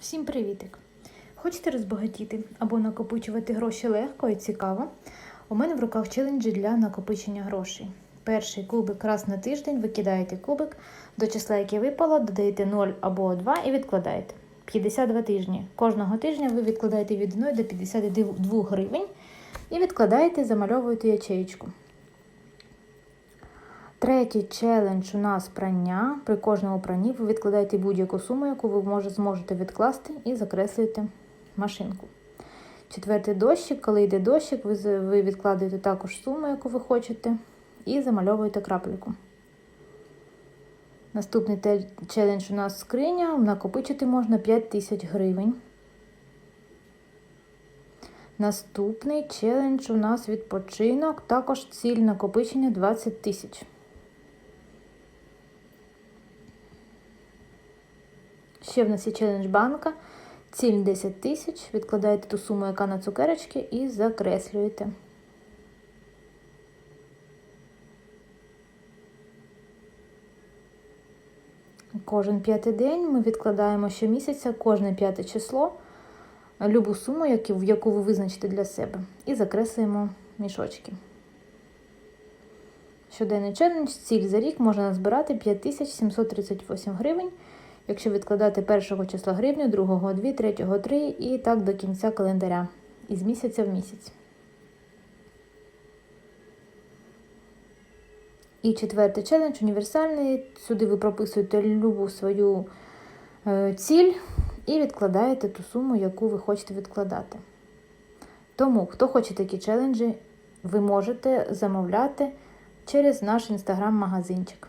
Всім привітик! Хочете розбагатіти або накопичувати гроші легко і цікаво? У мене в руках челенджі для накопичення грошей. Перший кубик раз на тиждень ви кидаєте кубик до числа, яке випало, додаєте 0 або 2 і відкладаєте. 52 тижні. Кожного тижня ви відкладаєте від 1 до 52 гривень і відкладаєте, замальовуєте ячеєчку. Третій челендж у нас прання. При кожному пранні ви відкладаєте будь-яку суму, яку ви може, зможете відкласти, і закреслюєте машинку. Четвертий дощик, коли йде дощик, ви, відкладаєте також суму, яку ви хочете, і замальовуєте крапельку. Наступний челендж у нас скриня. Накопичити можна 5 тисяч гривень. Наступний челендж у нас відпочинок, також ціль накопичення 20 тисяч. Ще в нас є челендж банка. Ціль 10 тисяч. Відкладаєте ту суму, яка на цукерочки, і закреслюєте. Кожен п'ятий день ми відкладаємо щомісяця, кожне п'яте число, любу суму, яку, ви визначите для себе, і закреслюємо мішочки. Щоденний челендж, ціль за рік можна назбирати 5738 гривень. Якщо відкладати першого числа гривню, другого 2, третього 3 і так до кінця календаря, із місяця в місяць. І четвертий челендж універсальний. Сюди ви прописуєте любу свою е, ціль і відкладаєте ту суму, яку ви хочете відкладати. Тому, хто хоче такі челенджі, ви можете замовляти через наш інстаграм-магазинчик.